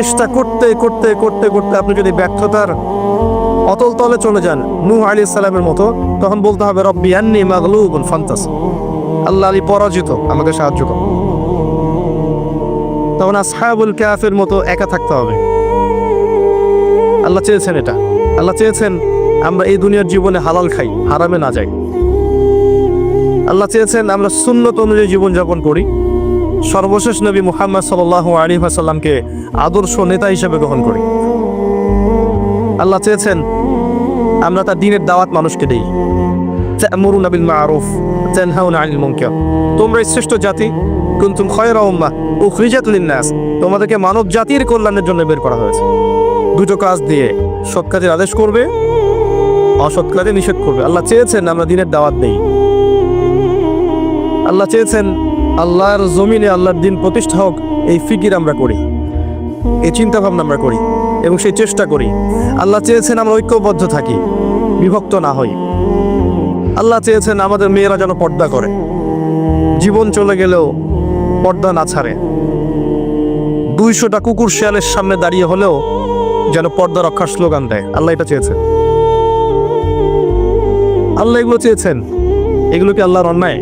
চেষ্টা করতে করতে করতে করতে আপনি যদি ব্যর্থতার অতল তলে চলে যান, নূহ আলী সালামের মতো, তখন বলতে হবে, রব্বি আন্নি মাগলুবুন ফান্তাস। আল্লাহ আলী পরাজিত, আমাকে সাহায্য করো। তখন আসহাবুল কাফের মতো একা থাকতে হবে। আল্লাহ চেয়েছেন এটা। আল্লাহ চেয়েছেন আমরা এই দুনিয়ার জীবনে হালাল খাই, হারামে না যাই। আল্লাহ চেয়েছেন আমরা সুন্নত অনুযায়ী জীবনযাপন করি। সর্বশেষ নবী মুহাম্মদ সাল আলী আদর্শ নেতা হিসেবে গ্রহণ করি। আল্লাহ চেয়েছেন আমরা তার দিনের দাওয়াত মানুষকে দিই। তা'মুরুনা বিল মা'রুফ, তানহাউনা আনিল মুনকার। তোমরা শ্রেষ্ঠ জাতি, কুনতুম খায়রা উম্মাহ উখরিজাত লিন-নাস। তোমাদেরকে মানব জাতির কল্যাণের জন্য বের করা হয়েছে। দুটো কাজ দিয়ে সৎ কাজের আদেশ করবে, অসৎ কাজে নিষেধ করবে। আল্লাহ চেয়েছেন আমরা দিনের দাওয়াত দেই। আল্লাহ চেয়েছেন আল্লাহর জমিনে আল্লাহর দিন প্রতিষ্ঠা হোক, এই ফিকির আমরা করি, এই চিন্তা ভাবনা আমরা করি এবং সেই চেষ্টা করি। আল্লাহ চেয়েছেন আমরা ঐক্যবদ্ধ থাকি, বিভক্ত না হই। আল্লাহ চেয়েছেন আমাদের মেয়েরা যেন পর্দা করে, জীবন চলে গেলেও পর্দা না ছাড়ে। দুইশোটা কুকুর শেয়ালের সামনে দাঁড়িয়ে হলেও যেন পর্দা রক্ষার স্লোগান দেয়। আল্লাহ এটা চেয়েছেন। আল্লাহ এগুলো চেয়েছেন। এগুলো কি আল্লাহর অন্যায়?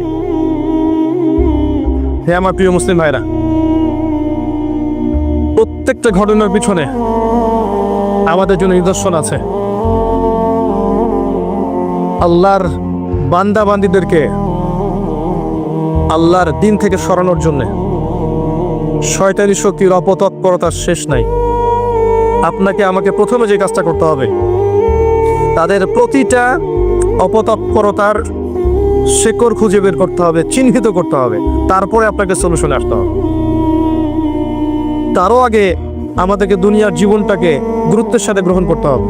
হে আমার প্রিয় মুসলিম ভাইরা, প্রত্যেকটা ঘটনার পিছনে আমাদের জন্য নিদর্শন আছে। আল্লাহর বান্দা বান্দিদেরকে আল্লাহর দিন থেকে সরানোর জন্য শয়তানি শক্তির অপতৎপরতার শেষ নাই। আপনাকে আমাকে প্রথমে যে কাজটা করতে হবে, তাদের প্রতিটা অপতৎপরতার শেকড় খুঁজে বের করতে হবে, চিহ্নিত করতে হবে। তারপরে আপনাকে সলিউশনে আসতে হবে। তারও আগে আমাদেরকে দুনিয়ার জীবনটাকে গুরুত্বের সাথে গ্রহণ করতে হবে।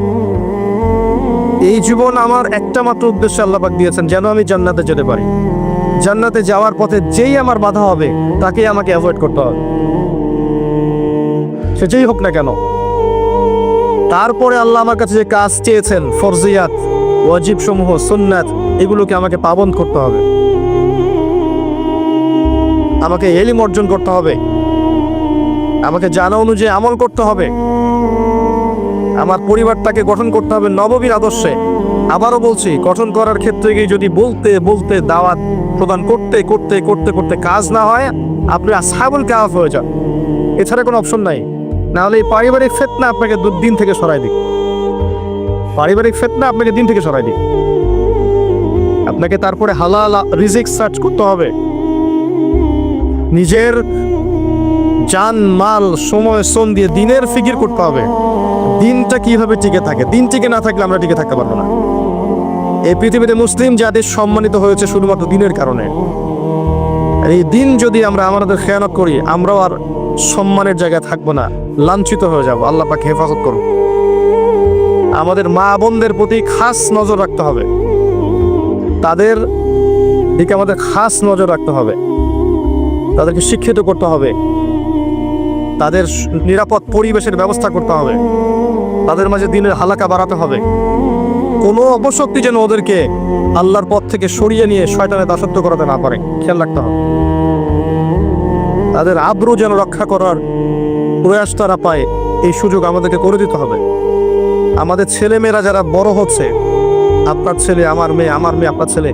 এই জীবন আমার একটা মাত্র উদ্দেশ্যে আল্লাপাক দিয়েছেন, যেন আমি জান্নাতে যেতে পারি। জান্নাতে যাওয়ার পথে যেই আমার বাধা হবে, তাকেই আমাকে অ্যাভয়েড করতে হবে। সে যেই হোক না কেন। তারপরে আল্লাহ আমার কাছে যে কাজ চেয়েছেন, ফরজিয়াত ওয়াজিব সমূহ সুন্নাত, এগুলোকে আমাকে পাবন করতে হবে। আমাকে এলিম অর্জন করতে হবে। আমাকে জানা অনুযায়ী আমল করতে হবে। আমার পরিবারটাকে গঠন করতে হবে নববীর আদর্শে। আবারও বলছি, গঠন করার ক্ষেত্রে গিয়ে যদি বলতে বলতে দাওয়াত প্রদান করতে করতে করতে করতে কাজ না হয়, আপনি আসাবুল কাফ হয়ে যান। এছাড়া কোনো অপশন নাই। নাহলে এই পারিবারিক ফেতনা আপনাকে দু- দিন থেকে সরাই দিক পারিবারিক ফেতনা আপনাকে দিন থেকে সরাই দিক আপনাকে তারপরে হালাল রিজিক সার্চ করতে হবে। নিজের জান, মাল, সময়, শ্রম দিয়ে দিনের ফিকির করতে হবে। দিনটা কীভাবে টিকে থাকে? দিন টিকে না থাকলে আমরা টিকে থাকতে পারব না। এই পৃথিবীতে মুসলিম জাতি সম্মানিত হয়েছে শুধুমাত্র দিনের কারণে। এই দিন যদি আমরা আমাদের খেয়ানত করি, আমরাও আর সম্মানের জায়গায় থাকব না, লাঞ্ছিত হয়ে যাব। আল্লাহ পাকে হেফাজত করুন। আমাদের মা বোনদের প্রতি খাস নজর রাখতে হবে। তাদের দিকে আমাদের খাস নজর রাখতে হবে। তাদেরকে শিক্ষিত করতে হবে। তাদের নিরাপদ পরিবেশের ব্যবস্থা করতে হবে। তাদের মাঝে দিনের হালাকা বাড়াতে হবে। কোনো অপশক্তি যেন ওদেরকে আল্লাহর পথ থেকে সরিয়ে নিয়ে শয়তানে দাসত্ব করাতে না পারে। খেয়াল রাখতে হবে। তাদের আব্রু যেন রক্ষা করার প্রয়াস তারা পায়, এই সুযোগ আমাদেরকে করে দিতে হবে। আমাদের ছেলেমেয়েরা যারা বড় হচ্ছে, আপনার ছেলে, আমার মেয়ে আমার মেয়ে, আপনার ছেলে,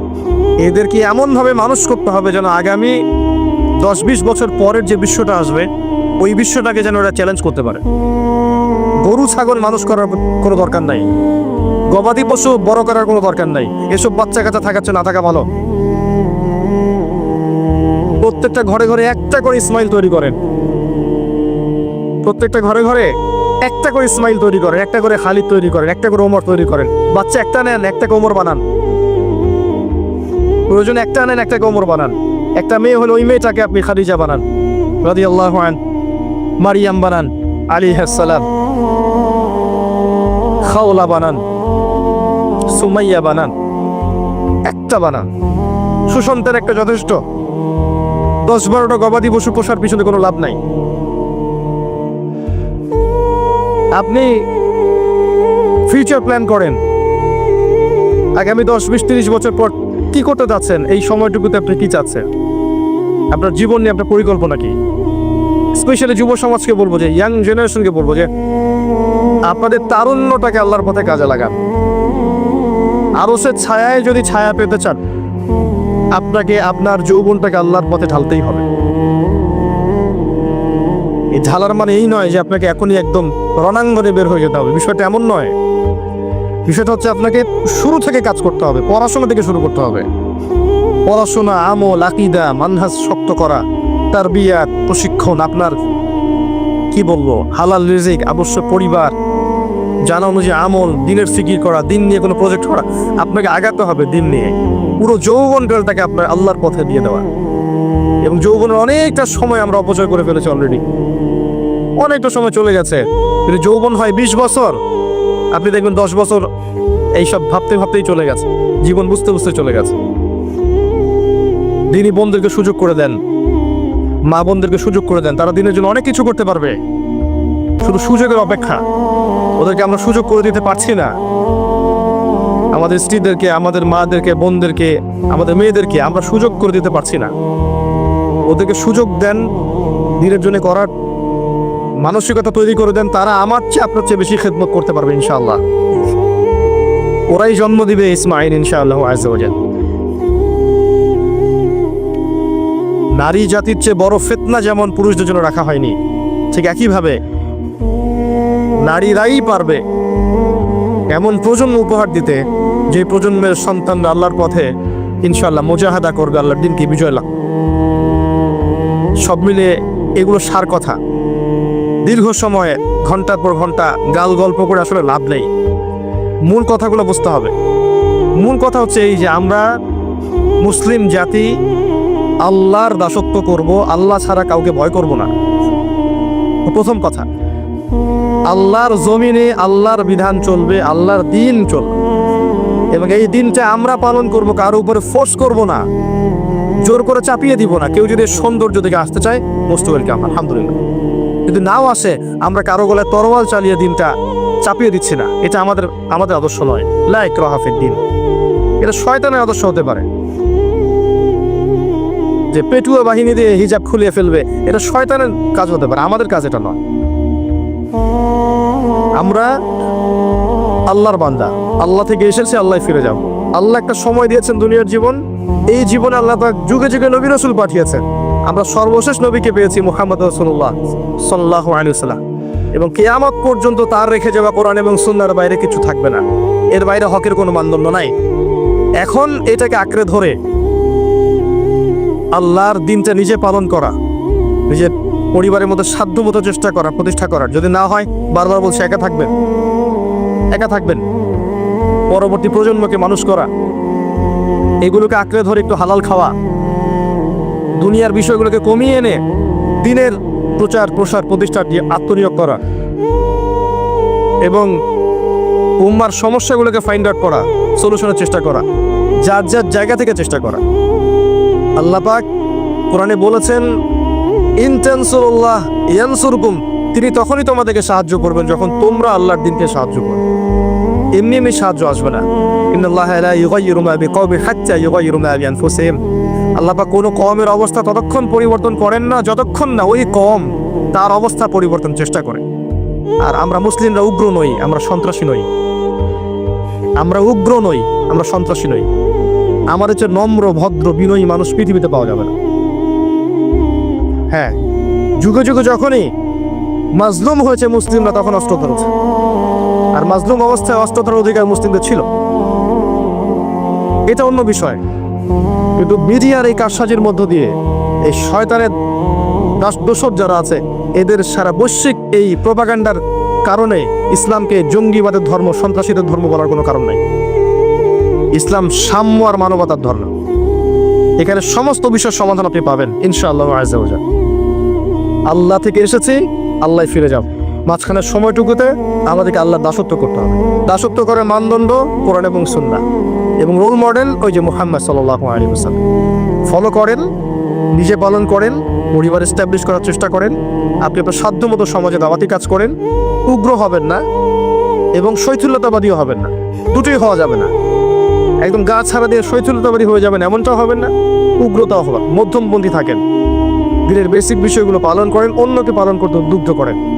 এদেরকে এমনভাবে মানুষ করতে হবে যেন আগামী দশ বিশ বছর পরের যে বিশ্বটা আসবে, ওই বিশ্বটাকে যেন ওরা চ্যালেঞ্জ করতে পারে। গরু, ছাগল মানুষ করার কোনো দরকার নাই। গবাদি পশু বড় করার কোনো দরকার নাই। এসব বাচ্চা কাচ্চা থাকাচ্ছে না থাকা ভালো। প্রত্যেকটা ঘরে ঘরে একটা করে স্মাইল তৈরি করেন। প্রত্যেকটা ঘরে ঘরে একটা করে ইসমাইল তৈরি করেন, একটা করে খালিদ তৈরি করেন, একটা করে ওমর তৈরি করেন। বাচ্চা একটা নেন, একটা কোমর বানান। প্রয়োজন একটা নেন, একটা কোমর বানান। একটা মেয়ে হলে ওই মেয়েটাকে আপনি খাদিজা বানান। রাদি আল্লাহ মারিয়াম বানান আলী হাসালাম খাওলা বানান, সুমাইয়া বানান। একটা বানান। সুসন্তের একটা যথেষ্ট। দশ বারোটা গবাদি পশু পোষার পিছনে কোনো লাভ নাই। আপনি ফিউচার প্ল্যান করেন। আগামী দশ, বিশ, তিরিশ বছর পর কি করতে যাচ্ছেন এই সময়টুকুতে আপনি কি চাচ্ছেন? আপনার জীবন নিয়ে আপনার পরিকল্পনা কি? স্পেশালি যুব সমাজকে বলব যে ইয়াং জেনারেশনকে বলব যে, আপনাদের তারুণ্যটাকে আল্লাহর পথে কাজে লাগান। আরও সে ছায়ায় যদি ছায়া পেতে চান, আপনাকে, আপনার যৌবনটাকে আল্লাহর পথে ঢালতেই হবে। এই ঝালার মানে এই নয় যে আপনাকে এখনই একদম রণাঙ্গনে বের হয়ে যেতে হবে। বিষয়টা এমন নয়। বিষয়টা হচ্ছে আপনাকে শুরু থেকে কাজ করতে হবে, পড়াশোনা থেকে শুরু করতে হবে। পড়াশোনা, আমল, আকিদা, মানহাজ শক্ত করা তার বিয়াত প্রশিক্ষণ, আপনার, কি বলব, হালাল রিজিক, আবশ্যক পরিবার, জানা অনুযায়ী আমল, দিনের ফিকির করা, দিন নিয়ে কোনো প্রজেক্ট করা, আপনাকে আগাতে হবে দিন নিয়ে। পুরো যৌবন কালটাকে আপনার আল্লাহর পথে দিয়ে দেওয়া। এবং যৌবনের অনেকটা সময় আমরা অপচয় করে ফেলেছি অলরেডি অনেকটা সময় চলে গেছে। কিন্তু যৌবন হয় বিশ বছর, আপনি দেখবেন দশ বছর এইসব ভাবতে ভাবতেই চলে গেছে। জীবন বুঝতে বুঝতে চলে গেছে। দিনই বোনদেরকে সুযোগ করে দেন। মা বোনদেরকে সুযোগ করে দেন। তারা দিনের জন্য অনেক কিছু করতে পারবে। শুধু সুযোগের অপেক্ষা। ওদেরকে আমরা সুযোগ করে দিতে পারছি না। আমাদের স্ত্রীদেরকে, আমাদের মাদেরকে, বোনদেরকে, আমাদের মেয়েদেরকে আমরা সুযোগ করে দিতে পারছি না। ওদেরকে সুযোগ দেন, দিনের জন্য করার মানসিকতা তৈরি করে দেন, তারা আমার চেয়ে আপনার চেয়ে বেশি খেদমত করতে পারবে, ইনশাআল্লাহ। ওরাই জন্ম দিবে ইসমাইল ইনশাআল্লাহ আজাল নারী জাতির চেয়ে বড় ফেতনা যেমন পুরুষদের জন্য রাখা হয়নি, ঠিক একইভাবে নারীরাই পারবে এমন প্রজন্ম উপহার দিতে, যে প্রজন্মের সন্তানরা আল্লাহর পথে, ইনশাআল্লাহ মোজাহাদা করবে, আল্লাহর দিনকে বিজয় লাভ সব মিলে এগুলো সার কথা। দীর্ঘ সময়ে, ঘণ্টার পর ঘণ্টা গাল গল্প করে আসলে লাভ নেই। মূল কথাগুলো বুঝতে হবে। মূল কথা হচ্ছে এই যে আমরা মুসলিম জাতি, আল্লাহর দাসত্ব করব, আল্লাহ ছাড়া কাউকে ভয় করব না। প্রথম কথা, আল্লাহর জমিনে আল্লাহর বিধান চলবে, আল্লাহর দিন চলবে। এবং এই দিনটা আমরা পালন করব, কারও উপরে ফোর্স করব না। জোর করে চাপিয়ে দিব না। কেউ যদি সৌন্দর্য দিকে আসতে চায় মোস্ট ওয়েলকাম আলহামদুলিল্লাহ। যদি নাও আসে, আমরা কারও গলায় তরোয়াল চালিয়ে দিনটা চাপিয়ে দিচ্ছি না। এটা আমাদের আমাদের আদর্শ নয়। লাইক রহাফের দিন। এটা শয়তানের আদর্শ হতে পারে। যে পেটুয়া বাহিনী দিয়ে হিজাব খুলিয়ে ফেলবে, এটা শয়তানের কাজ হতে পারে। আমাদের কাজ এটা নয়। আমরা আল্লাহর বান্দা। আল্লাহ থেকে এসেছে, আল্লাহ ফিরে যাব। আল্লাহ একটা সময় দিয়েছেন দুনিয়ার জীবন। এই জীবনে আল্লাহ যুগে যুগে নবী রসুল পাঠিয়েছেন। আমরা সর্বশেষ নবীকে পেয়েছি মুহাম্মদ রসুল্লাহ সাল্লাহ আলুসাল্লাম এবং কেয়ামত পর্যন্ত তার রেখে যাওয়া কোরআন এবং সুন্নার বাইরে কিছু থাকবে না। এর বাইরে হকের কোনো মানদণ্ড নাই। এখন এটাকে আঁকড়ে ধরে আল্লাহর দিনটা নিজে পালন করা, নিজের পরিবারের মধ্যে সাধ্যমতো চেষ্টা করা, প্রতিষ্ঠা করার যদি না হয়, বারবার বলছে, একা থাকবেন। একা থাকবেন। পরবর্তী প্রজন্মকে মানুষ করা। এগুলোকে আঁকড়ে ধরে একটু হালাল খাওয়া। দুনিয়ার বিষয়গুলোকে কমিয়ে এনে দিনের প্রচার, প্রসার প্রতিষ্ঠা দিয়ে আত্মনিয়োগ করা এবং উম্মার সমস্যাগুলোকে ফাইন্ড আউট করা সলিউশনের চেষ্টা করা, যার যার জায়গা থেকে চেষ্টা করা। আল্লাহ পাক কোরআনে বলেছেন ইনতেনসুল্লাহ ইয়ানসুরকুম তিনি তখনই তোমাদেরকে সাহায্য করবেন যখন তোমরা আল্লাহর দিনকে সাহায্য করবে। এমনি এমনি সাহায্য আসবে না। ইন্নাল্লাহ লা ইউগাইয়িরু মা বিকওমিন হাত্তা ইউগাইয়িরু মা বিআনফুসিহিম আল্লাহ পাক কোনো কমের অবস্থা ততক্ষণ পরিবর্তন করেন না, যতক্ষণ না ওই কম তার অবস্থা পরিবর্তন চেষ্টা করে। আর আমরা মুসলিমরা উগ্র নই, আমরা সন্ত্রাসী নই। আমরা উগ্র নই, আমরা সন্ত্রাসী নই। আমাদের চেয়ে নম্র, ভদ্র, বিনয়ী মানুষ পৃথিবীতে পাওয়া যাবে না। হ্যাঁ যুগে যুগে যখনই মাজলুম হয়েছে মুসলিমরা, তখন অস্ত্র ধরেছে আর মাজলুম অবস্থায় অস্ত্র ধরার অধিকার মুসলিমদের ছিল। এটা অন্য বিষয়। কিন্তু মিডিয়ার এই কারসাজির মধ্য দিয়ে এই শয়তানের দাস দোষর যারা আছে, এদের সারা বৈশ্বিক এই প্রপাগান্ডার কারণে ইসলামকে জঙ্গিবাদের ধর্ম, সন্ত্রাসীদের ধর্ম বলার কোনো কারণ নাই। ইসলাম সাম্য আর মানবতার ধর্ম। এখানে সমস্ত বিষয়ের সমাধান আপনি পাবেন, ইনশাআল্লাহ আল্লাহ থেকে এসেছি, আল্লাহ ফিরে যাব। মাঝখানের সময়টুকুতে আমাদেরকে আল্লাহ দাসত্ব করতে হবে। দাসত্ব করে মানদণ্ড, কোরআন এবং সুন্না এবং রোল মডেল ওই যে মুহাম্মদ সাল্লাহ আলী ফলো করেন, নিজে পালন করেন, পরিবার এস্টাবলিশ করার চেষ্টা করেন। আপনি আপনার সাধ্যমতো সমাজে দাওয়াতি কাজ করেন, উগ্র হবেন না এবং শৈথুল্যতাবাদীও হবেন না। দুটোই হওয়া যাবে না। একদম গা ছাড়া দিয়ে শৈথুল্যতাবাদী হয়ে যাবেন, এমনটাও হবেন না। উগ্রতাও হবে মধ্যমপন্থী থাকেন। দিনের বেসিক বিষয়গুলো পালন করেন, অন্যকে পালন করতে উদ্বুদ্ধ করেন।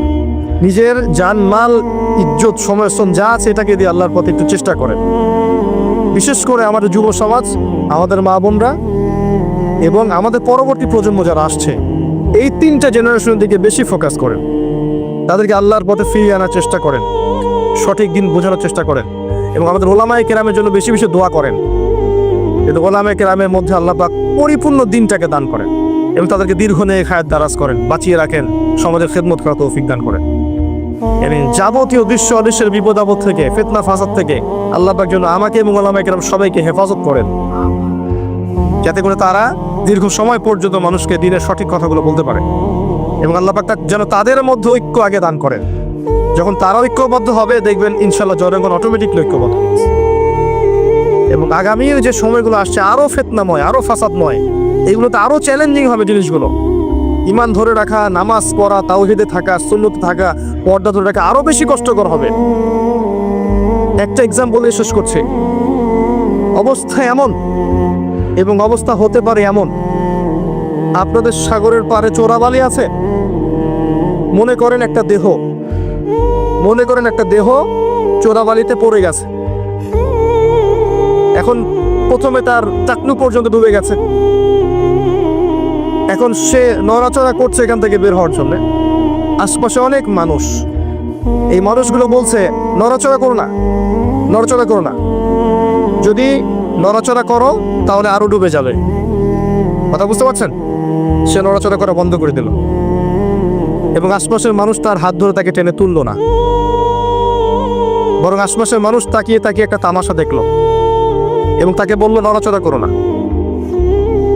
নিজের জান, মাল, ইজ্জত শ্রম যা আছে এটাকে দিয়ে আল্লাহর পথে একটু চেষ্টা করেন। বিশেষ করে আমাদের যুব সমাজ, আমাদের মা বোনরা এবং আমাদের পরবর্তী প্রজন্ম যারা আসছে, এই তিনটা জেনারেশনের দিকে বেশি ফোকাস করেন। তাদেরকে আল্লাহর পথে ফিরিয়ে আনার চেষ্টা করেন, সঠিক দিন বোঝানোর চেষ্টা করেন এবং আমাদের ওলামায় কেরামের জন্য বেশি বেশি দোয়া করেন। কিন্তু ওলামায় কেরামের মধ্যে আল্লাহ পাক পরিপূর্ণ দিনটাকে দান করেন এবং তাদেরকে দীর্ঘ নেয়ে খায়াত দারাজ করেন, বাঁচিয়ে রাখেন, সমাজের খেদমত করা তৌফিক দান করেন। এবং যাবতীয় দৃশ্য অদৃশ্যের বিপদ আপদ থেকে, ফেতনা, ফাসাদ থেকে আল্লাহ পাক যেন আমাকে এবং কেরাম সবাইকে হেফাজত করেন। যাতে করে তারা দীর্ঘ সময় পর্যন্ত মানুষকে দিনের সঠিক কথাগুলো বলতে পারে এবং আল্লাহ পাক যেন তাদের মধ্যে ঐক্য আগে দান করেন। যখন তারা ঐক্যবদ্ধ হবে, দেখবেন ইনশাল্লাহ জনগণ অটোমেটিকলি ঐক্যবদ্ধ এবং আগামীর যে সময়গুলো আসছে, আরও ফেতনাময়, আরও ফাসাদময় এইগুলোতে আরও চ্যালেঞ্জিং হবে জিনিসগুলো। ইমান ধরে রাখা, নামাজ পড়া, তাওহিদে থাকা, সুন্নতে থাকা, পর্দা ধরে রাখা আরও বেশি কষ্টকর হবে। একটা এক্সাম বলে শেষ করছে। অবস্থা এমন এবং অবস্থা হতে পারে এমন। আপনাদের সাগরের পারে চোরাবালি আছে। মনে করেন একটা দেহ। মনে করেন একটা দেহ চোরাবালিতে পড়ে গেছে। এখন প্রথমে তার চাকনু পর্যন্ত ডুবে গেছে। এখন সে নড়াচড়া করছে এখান থেকে বের হওয়ার জন্য। আশপাশে অনেক মানুষ। এই মানুষগুলো বলছে, নড়াচড়া করো না, নড়াচড়া করো না। যদি নড়াচড়া করো, তাহলে আরও ডুবে যাবে। কথা বুঝতে পারছেন? সে নড়াচড়া করা বন্ধ করে দিল। এবং আশপাশের মানুষ তার হাত ধরে তাকে টেনে তুললো না। বরং আশপাশের মানুষ তাকিয়ে তাকিয়ে একটা তামাশা দেখল এবং তাকে বলল, নড়াচড়া করো না।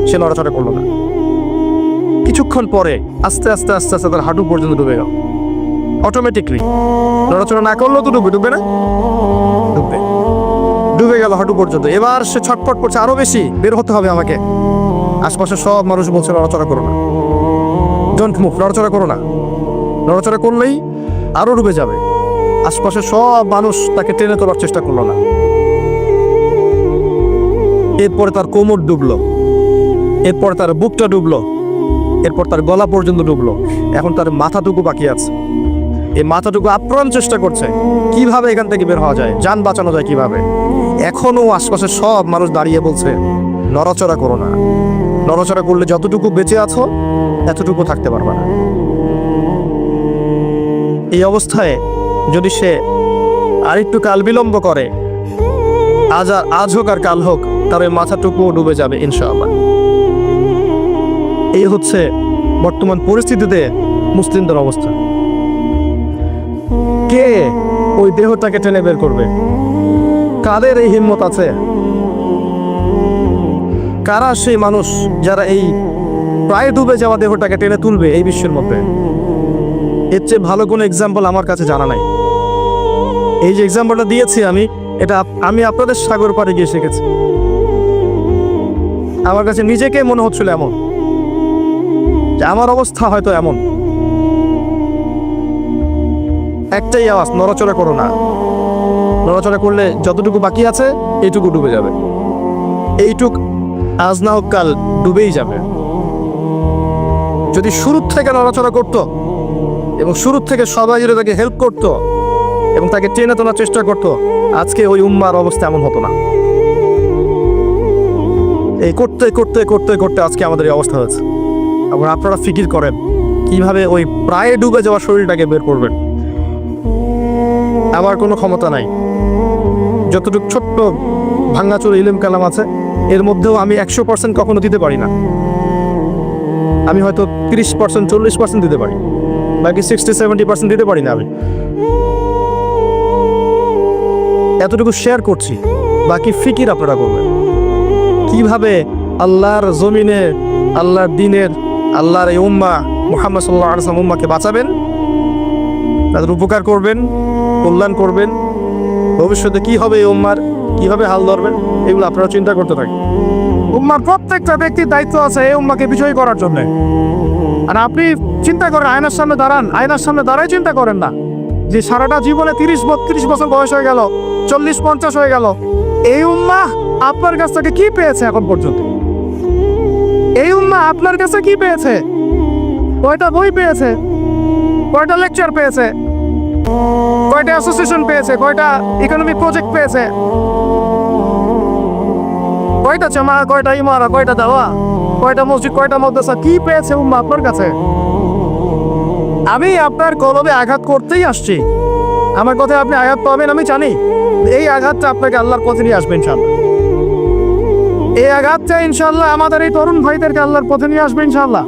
সে নড়াচড়া করল না। কিছুক্ষণ পরে আস্তে আস্তে আস্তে আস্তে তার হাঁটু পর্যন্ত ডুবে গেল। অটোমেটিকলি নড়াচড়া না করলেও তো ডুবে ডুবে না? ডুববে। ডুবে গেল হাঁটু পর্যন্ত। এবার সে ছটফট করছে আরও বেশি। বের হতে হবে আমাকে। আশপাশে সব মানুষ বলছে, নড়াচড়া করো না। ডোন্ট মুভ নড়াচড়া করো না। নড়াচড়া করলেই আরও ডুবে যাবে। আশপাশে সব মানুষ তাকে টেনে তোলার চেষ্টা করল না। এরপরে তার কোমর ডুবলো। এরপর তার বুকটা ডুবলো। এরপর তার গলা পর্যন্ত ডুবলো এখন তার মাথাটুকু বাকি আছে। এই মাথাটুকু আপ্রাণ চেষ্টা করছে। কীভাবে এখান থেকে বের হওয়া যায়? যান বাঁচানো যায় কীভাবে? এখনও আশপাশে সব মানুষ দাঁড়িয়ে বলছে, নড়াচড়া করো না। নড়াচড়া করলে যতটুকু বেঁচে আছো, এতটুকু থাকতে পারবে না। এই অবস্থায় যদি সে আরেকটু কাল বিলম্ব করে, আজ আর আজ হোক আর কাল হোক, তার ওই মাথাটুকুও ডুবে যাবে, ইনশাআল্লাহ। এই হচ্ছে বর্তমান পরিস্থিতিতে মুসলিমদের অবস্থা। কে ওই দেহটাকে টেনে বের করবে? কাদের এই হিম্মত আছে? কারা সেই মানুষ যারা এই প্রায় ডুবে যাওয়া দেহটাকে টেনে তুলবে এই বিশ্বের মধ্যে? এর চেয়ে ভালো কোনো এক্সাম্পল আমার কাছে জানা নাই। এই যে এক্সাম্পলটা দিয়েছি আমি, এটা আমি আপনাদের সাগর পাড়ে গিয়ে শিখেছি। আমার কাছে নিজেকে মনে হচ্ছিল এমন। যে আমার অবস্থা হয়তো এমন। একটাই আওয়াজ, নড়াচড়া করো না। নড়াচড়া করলে যতটুকু বাকি আছে, এইটুকু ডুবে যাবে। এইটুক আজ না হোক কাল ডুবেই যাবে। যদি শুরুর থেকে নড়াচড়া করতো এবং শুরুর থেকে সবাই যদি তাকে হেল্প করতো এবং তাকে টেনে তোলার চেষ্টা করতো, আজকে ওই উম্মার অবস্থা এমন হতো না। এই করতে করতে করতে করতে আজকে আমাদের এই অবস্থা হয়েছে। এবং আপনারা ফিকির করেন। কীভাবে ওই প্রায় ডুবে যাওয়া শরীরটাকে বের করবেন? আমার কোনো ক্ষমতা নাই। যতটুকু ছোট্ট ভাঙ্গাচুর ইলিম কালাম আছে, এর মধ্যেও আমি একশো পার্সেন্ট কখনো দিতে পারি না। আমি হয়তো তিরিশ পার্সেন্ট চল্লিশ পার্সেন্ট দিতে পারি। বাকি সিক্সটি সেভেন্টি পার্সেন্ট দিতে পারি না আমি। এতটুকু শেয়ার করছি, বাকি ফিকির আপনারা করবেন। কীভাবে আল্লাহর জমিনে, আল্লাহর দিনের আল্লাহর এই উম্মা মুহাম্মদ সাল্লাহ আলসালাম উম্মাকে বাঁচাবেন, তাদের উপকার করবেন, কল্যাণ করবেন। ভবিষ্যতে কি হবে এই উম্মার, কীভাবে হাল ধরবেন, এগুলো আপনারা চিন্তা করতে থাকেন। উম্মার প্রত্যেকটা ব্যক্তির দায়িত্ব আছে এই উম্মাকে বিজয়ী করার জন্য। আর আপনি চিন্তা করেন, আয়নার সামনে দাঁড়ান, আয়নার সামনে দাঁড়াই চিন্তা করেন না। যে সারাটা জীবনে তিরিশ বত্রিশ বছর বয়স হয়ে গেল, চল্লিশ পঞ্চাশ হয়ে গেল, এই উম্মা আপনার কাছ থেকে কি পেয়েছে এখন পর্যন্ত? এই উম্মা আপনার কাছে কি পেয়েছে? কয়টা বই পেয়েছে? কয়টা লেকচার পেয়েছে? কয়টা অ্যাসোসিয়েশন পেয়েছে? কয়টা ইকোনমিক প্রজেক্ট পেয়েছে? কয়টা জামা কয়টা ইমারা, কয়টা দাওয়া, কয়টা মসজিদ, কয়টা মাদ্রাসা, কি পেয়েছে উম্মা আপনার কাছে? আমি আপনার কলবে আঘাত করতেই আসছি। আমার কথায় আপনি আঘাত পাবেন, আমি জানি। এই আঘাতটা আপনাকে আল্লাহর পথে নিয়ে আসবেন ইনশাল্লাহ এই আঘাতটা ইনশাল্লাহ আমাদের এই তরুণ ভাইদেরকে আল্লাহর পথে নিয়ে আসবে ইনশাল্লাহ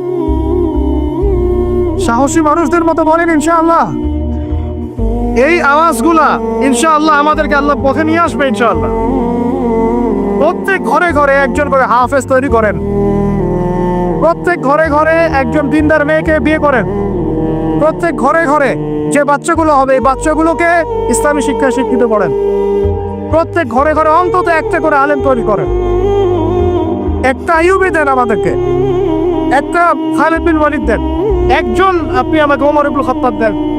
সাহসী মানুষদের মতো বলেন ইনশাআল্লাহ। এই আওয়াজগুলা ইনশাআল্লাহ আমাদেরকে আল্লাহ পথে নিয়ে আসবে ইনশাআল্লাহ। প্রত্যেক ঘরে ঘরে একজন করে হাফেজ তৈরি করেন। প্রত্যেক ঘরে ঘরে একজন দিনদার মেয়েকে বিয়ে করেন। প্রত্যেক ঘরে ঘরে যে বাচ্চাগুলো হবে, এই বাচ্চাগুলোকে ইসলামী শিক্ষায় শিক্ষিত করেন। প্রত্যেক ঘরে ঘরে অন্তত একটা করে আলেম তৈরি করেন। একটা আইয়ুবি দেন আমাদেরকে। একটা খালিদ বিন ওয়ালিদ দেন। একজন আপনি আমাকে ওমর ইবুল খাত্তাব দেন।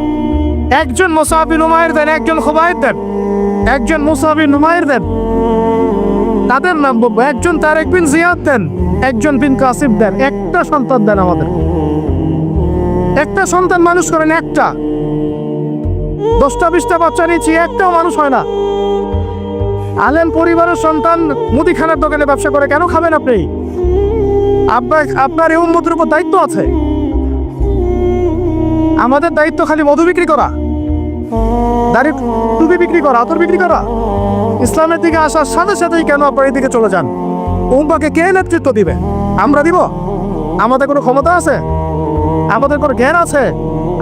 একজন মুসাবিন উমায়ের দেন, একজন খুবাইর দেন। একজন মুসাবিন উমায়ের দেন। তাদের নাম বলব, একজন তারেক বিন জিয়াদ দেন, একজন বিন কাসিফ দেন। একটা সন্তান দেন আমাদের। একটা সন্তান মানুষ করেন একটা। দশটা, বিশটা বাচ্চা নিয়েছি, একটাও মানুষ হয় না। আলেম পরিবারের সন্তান মুদিখানার দোকানে ব্যবসা করে কেন খাবেন আপনি? আপনার আপনার এই উন্মতের উপর দায়িত্ব আছে। আমাদের দায়িত্ব খালি মধু বিক্রি করা। দাড়ি টুপি বিক্রি করা, আতর বিক্রি করা। ইসলামের দিকে আসার সাথে সাথেই কেন আপনার এই দিকে চলে যান? উম্মাকে কে নেতৃত্ব দিবে? আমরা দিব? আমাদের কোনো ক্ষমতা আছে? আমাদের কোনো জ্ঞান আছে?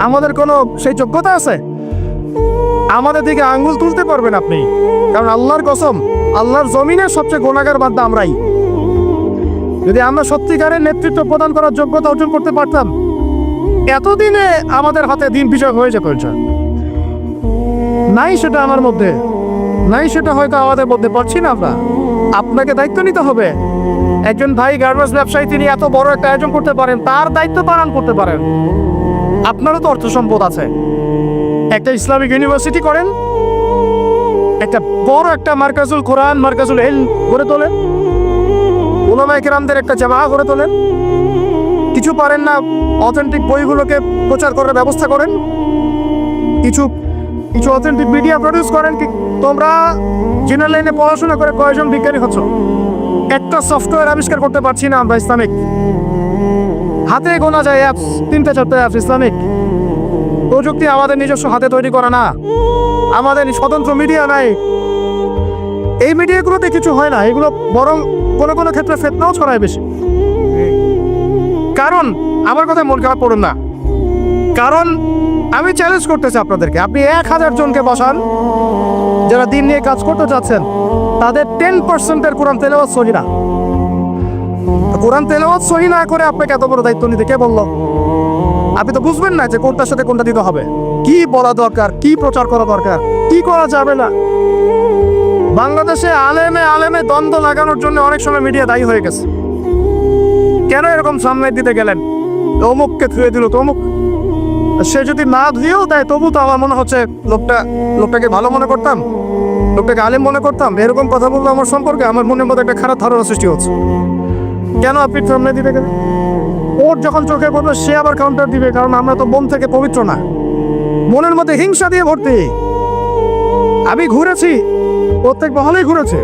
আমাদের কোনো সেই যোগ্যতা আছে? আমাদের দিকে আঙ্গুল তুলতে পারবেন আপনি। কারণ আল্লাহর কসম, আল্লাহর জমিনের সবচেয়ে গোনাগার বাদ্দা আমরাই। যদি আমরা সত্যিকারের নেতৃত্ব প্রদান করার যোগ্যতা অর্জন করতে পারতাম, এতদিনে আমাদের হাতে দিন বিষয় হয়ে যেত। নাই সেটা আমার মধ্যে, নাই সেটা হয়তো আমাদের মধ্যে, পারছি না আমরা। আপনাকে দায়িত্ব নিতে হবে। একজন ভাই গার্মেন্টস ব্যবসায়ী, তিনি এত বড় একটা আয়োজন করতে পারেন, তার দায়িত্ব পালন করতে পারেন। আপনারও তো অর্থ সম্পদ আছে। একটা ইসলামিক ইউনিভার্সিটি করেন। একটা বড় একটা মার্কাজুল কোরআন, মার্কাজুল এল গড়ে তোলেন। ওলামা একটা জামা গড়ে তোলেন। কিছু পারেন না অথেন্টিক বইগুলোকে প্রচার করার ব্যবস্থা করেন। কিছু কিছু অথেন্টিক মিডিয়া প্রডিউস করেন কি তোমরা জেনারেল লাইনে পড়াশোনা করে কয়েকজন বিজ্ঞানী হচ্ছ? একটা সফটওয়্যার আবিষ্কার করতে পারছি না আমরা ইসলামিক। হাতে গোনা যায় অ্যাপস তিনটে চারটে অ্যাপস ইসলামিক। প্রযুক্তি আমাদের নিজস্ব হাতে তৈরি করা না। আমাদের স্বতন্ত্র মিডিয়া নাই। এই মিডিয়াগুলোতে কিছু হয় না, এগুলো বরং কোনো কোনো ক্ষেত্রে ফেতনাও ছড়ায় বেশি। কারণ, আমার কথা মন খারাপ পড়ুন না। কারণ, আমি চ্যালেঞ্জ করতেছি আপনাদেরকে। আপনি এক হাজার জনকে বসান, যারা দিন নিয়ে কাজ করতে চাচ্ছেন, তাদের টেন পার্সেন্টের কোরআন তেলাওয়াত সহি না। কোরআন তেলাওয়াত সহি না করে আপনাকে এত বড় দায়িত্ব নিতে কে বলল? আপনি তো বুঝবেন না যে কোনটার সাথে কোনটা দিতে হবে। কি বলা দরকার, কি প্রচার করা দরকার, কি করা যাবে না। বাংলাদেশে আলেমে আলেমে দ্বন্দ্ব লাগানোর জন্য অনেক সময় মিডিয়া দায়ী হয়ে গেছে। কেন এরকম সামনে দিতে গেলেন? অমুককে ধুয়ে দিল তমুক সে যদি না ধুয়েও দেয়, তবু তো আমার মনে হচ্ছে লোকটা, লোকটাকে ভালো মনে করতাম, লোকটাকে আলেম মনে করতাম। এরকম কথা বলল আমার সম্পর্কে আমার মনের মধ্যে একটা খারাপ ধারণা সৃষ্টি হচ্ছে। কেন আপনি সামনে দিতে গেলেন? ওর যখন চোখে পড়বে, সে আবার কাউন্টার দিবে, কারণ আমরা তো মন থেকে পবিত্র না। মনের মধ্যে হিংসা দিয়ে ভর্তি। আমি ঘুরেছি, প্রত্যেক মহলেই ঘুরেছে।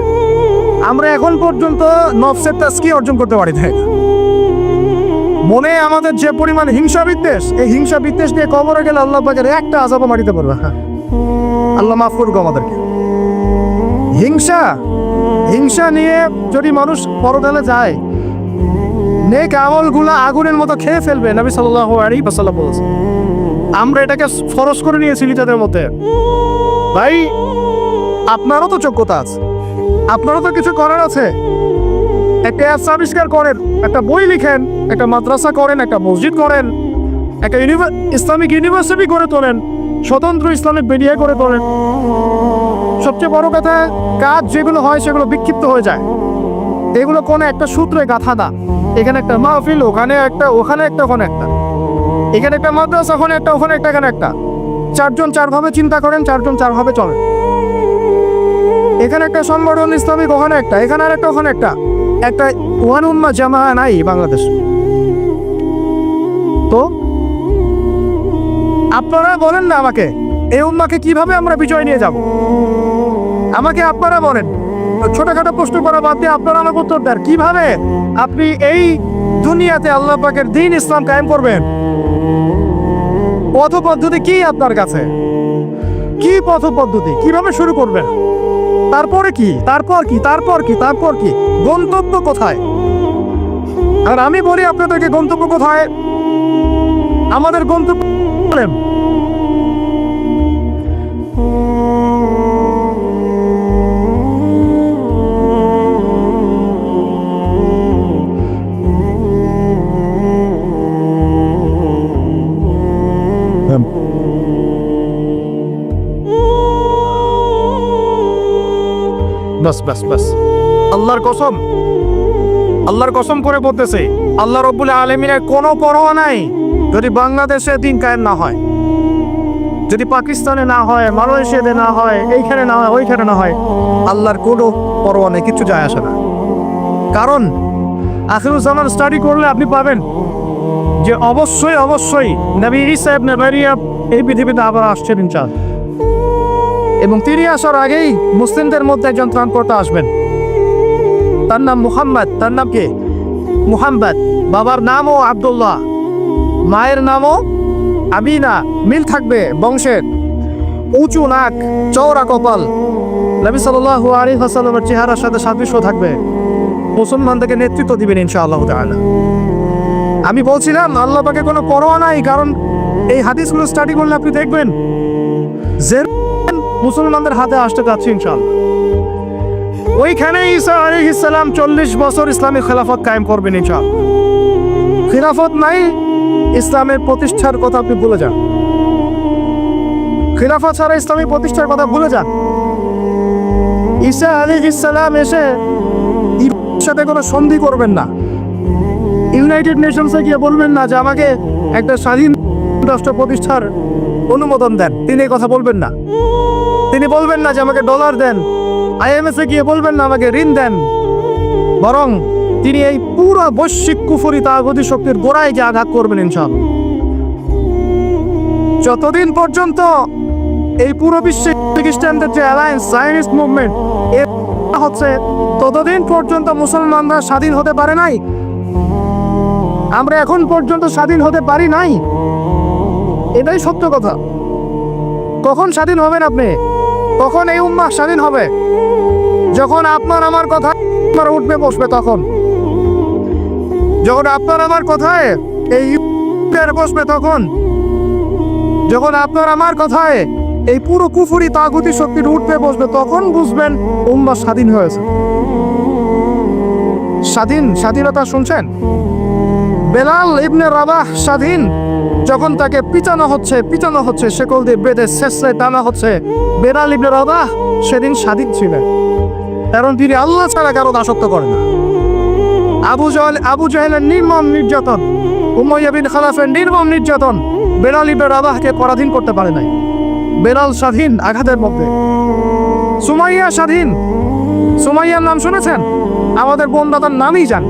আমরা এখন পর্যন্ত নফসের তাস্কি অর্জন করতে পারি নাই। মনে আমাদের যে পরিমাণ হিংসা বিদ্বেষ, এই হিংসা বিদ্বেষ নিয়ে কবরে গেলে আল্লাহ পাকের একটা আজাবও মারিতে পারবে আল্লাহ মাফ করুক আমাদেরকে। হিংসা হিংসা নিয়ে যদি মানুষ পরকালে যায় নেক আমলগুলা আগুনের মতো খেয়ে ফেলবে, নবী সাল্লাল্লাহু আলাইহি ওয়াসাল্লাম বলেছেন। আমরা এটাকে ফরজ করে নিয়েছি নিজেদের মধ্যে। ভাই, আপনারও তো যোগ্যতা আছে। আপনারও তো কিছু করার আছে। একটা অ্যাপস আবিষ্কার করেন, একটা বই লিখেন, একটা মাদ্রাসা করেন, একটা মসজিদ করেন, একটা ইসলামিক ইউনিভার্সিটি করে তোলেন, স্বতন্ত্র ইসলামিক মিডিয়া করে তোলেন। সবচেয়ে বড় কথা, কাজ যেগুলো হয় সেগুলো বিক্ষিপ্ত হয়ে যায়। এগুলো কোনো একটা সূত্রে গাথা না। এখানে একটা মাহফিল, ওখানে একটা ওখানে একটা ওখানে একটা। এখানে একটা মাদ্রাসা, ওখানে একটা ওখানে একটা, এখানে একটা। চারজন চারভাবে চিন্তা করেন, চারজন চারভাবে চলেন। এখানে একটা সংগঠন ইসলামিক, ওখানে একটা, এখানে আর একটা ওখানে একটা। একটা ওয়ান উম্মা জামা নাই বাংলাদেশ। তো আপনারা বলেন না আমাকে, এই উম্মাকে কীভাবে আমরা বিজয় নিয়ে যাব? আমাকে আপনারা বলেন। ছোটখাটো প্রশ্ন করা বাদ দিয়ে আপনারা আমাকে উত্তর দেন। কীভাবে? আপনি এই দুনিয়াতে আল্লাহ পাকের দিন ইসলাম কায়েম করবেন। পথ পদ্ধতি কি আপনার কাছে? কি পথ পদ্ধতি কীভাবে শুরু করবেন? তারপরে কি? তারপর কি? তারপর কি? তারপর কি? গন্তব্য কোথায়? আর আমি বলি আপনাদেরকে, গন্তব্য কোথায়? আমাদের গন্তব্য বাস বাস বাস। আল্লাহর কসম আল্লাহর কসম করে বলতেছে, আল্লাহ রব্বুল আলমিনের কোনো পরোয়া নাই যদি বাংলাদেশে দিন কায়েম না হয়। যদি পাকিস্তানে না হয়, মালয়েশিয়াতে না হয়, এইখানে না হয়, ওইখানে না হয়, আল্লাহর কোনো পরোয়া নেই, কিছু যায় আসে না। কারণ আখিরুজ্জামান স্টাডি করলে আপনি পাবেন যে অবশ্যই অবশ্যই নবী সাহেব নেবারিয়া এই পৃথিবীতে আবার আসছেন ইনশাল এবং তিনি আসার আগেই মুসলিমদের মধ্যে একজন ত্রাণকর্তা আসবেন। তার নাম মুহাম্মদ, তার নাম কে? মুহাম্মদ। বাবার নামও আব্দুল্লাহ। মায়ের নামও আমিনা মিল থাকবে বংশের। উঁচু নাক, চওড়া কপাল। নবী সাল্লাল্লাহু আলাইহি ওয়াসাল্লামের চেহারার সাথে সাদৃশ্য থাকবে। মুসলমানদেরকে নেতৃত্ব দিবেন ইনশাআল্লাহ তাআলা। আমি বলছিলাম, আল্লাহ পাকে কোনো পরোয়া নাই, কারণ এই হাদিসগুলো স্টাডি করলে আপনি দেখবেন যে মুসলমানদের হাতে আসতে যাচ্ছে ইনশাআল্লাহ। ওইখানে ঈসা আলাইহিস সালাম চল্লিশ বছর ইসলামী খেলাফত কায়েম করবেন ইনশাআল্লাহ। খিলাফত নাই, ইসলামের প্রতিষ্ঠার কথা আপনি ভুলে যান। খিলাফত ছাড়া ইসলামী প্রতিষ্ঠার কথা ভুলে যান। ঈসা আলাইহিস সালাম এসে সাথে কোনো সন্ধি করবেন না। ইউনাইটেড নেশনসে গিয়ে বলবেন না যে আমাকে একটা স্বাধীন রাষ্ট্র প্রতিষ্ঠার অনুমোদন দেন। তিনি কথা বলবেন না। তিনি বলবেন না যে আমাকে ডলার দেন। আইএমএস গিয়ে বলবেন না আমাকে ঋণ দেন। বরং তিনি এই পুরো বৈশ্বিক কুফরি তাগতি শক্তির গোড়ায় গিয়ে আঘাত করবেন ইনশাল যতদিন পর্যন্ত এই পুরো বিশ্বে খ্রিস্টানদের যে অ্যালায়েন্স সাইনিস্ট মুভমেন্ট হচ্ছে, ততদিন পর্যন্ত মুসলমানরা স্বাধীন হতে পারে নাই। আমরা এখন পর্যন্ত স্বাধীন হতে পারি নাই। এটাই সত্য কথা। কখন স্বাধীন হবেন আপনি? কখন এই উম্মা স্বাধীন হবে? যখন আপনার আমার কথা আপনার উঠবে, বসবে, তখন। যখন আপনার আমার কথায় এই বসবে, তখন। যখন আপনার আমার কথায় এই পুরো কুফুরি তাগুতি শক্তির উঠবে, বসবে, তখন বুঝবেন উম্মা স্বাধীন হয়েছে। স্বাধীন, স্বাধীনতা শুনছেন? বেলাল ইবনে রাবাহ স্বাধীন? যখন তাকে পিটানো হচ্ছে পিটানো হচ্ছে, শেকল দিয়ে বেঁধে শেষে টানা হচ্ছে। বেলাল ইবনে রাবাহ সেদিন স্বাধীন ছিলেন। কারণ তিনি আল্লাহ ছাড়া কারও দাসত্ব করেন না। আবু জাহেল, আবু জাহেলের নির্মম নির্যাতন, উমাইয়া খালাফের নির্মম নির্যাতন বেলাল ইবনে রাবাহকে পরাধীন করতে পারে নাই। বেলাল স্বাধীন আঘাতের মধ্যে। সুমাইয়া স্বাধীন। সুমাইয়ার নাম শুনেছেন? আমাদের বোনদাতার নামই জান।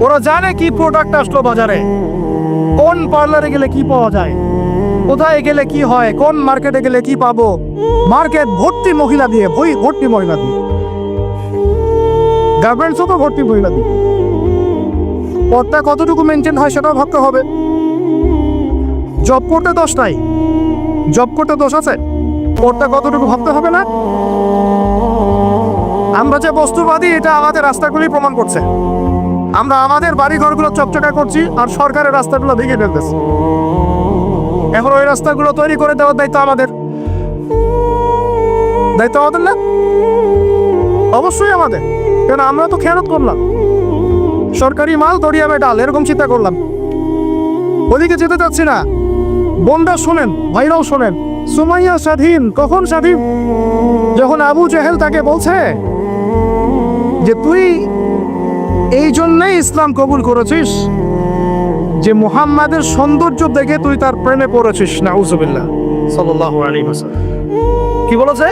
ওরা জানে কি প্রোডাক্ট আসলো বাজারে। কোন পার্লারে গেলে কি পাওয়া যায়? কোথায় গেলে কি হয়? কোন মার্কেটে গেলে কি পাবো? মার্কেট ভর্তি মহিলা দিয়ে, বই ভর্তি মহিলা দিয়ে। গার্মেন্টসও তো ভর্তি মহিলা দিয়ে। পদটা কতটুকু মেনটেন হয় সেটাও ভাবতে হবে। জব করতে দোষ নাই। জব করতে দোষ আছে। পদটা কতটুকু ভাবতে হবে না? আমরা যে বস্তুবাদী, এটা আমাদের রাস্তাগুলি প্রমাণ করছে। আমরা আমাদের বাড়ি ঘরগুলো চকচকা করছি আর সরকারের রাস্তাগুলো ভেঙে ফেলতেছি। এখন ওই রাস্তাগুলো তৈরি করে দেওয়ার দায়িত্ব আমাদের। দায়িত্ব আমাদের না? অবশ্যই আমাদের। কেন আমরা তো খেয়ালত করলাম। সরকারি মাল দরিয়াবে ডাল এরকম চিন্তা করলাম। ওদিকে যেতে চাচ্ছি না। বোনরা শোনেন, ভাইরাও শোনেন। সুমাইয়া স্বাধীন, কখন স্বাধীন? যখন আবু জেহেল তাকে বলছে যে, তুই এই জন্যই ইসলাম কবুল করেছিস যে মুহাম্মাদের সৌন্দর্য দেখে তুই তার প্রেমে পড়েছিস না উজুবিল্লাহ সাল্লাল্লাহু আলাইহি ওয়াসাল্লাম। কি বলেছে?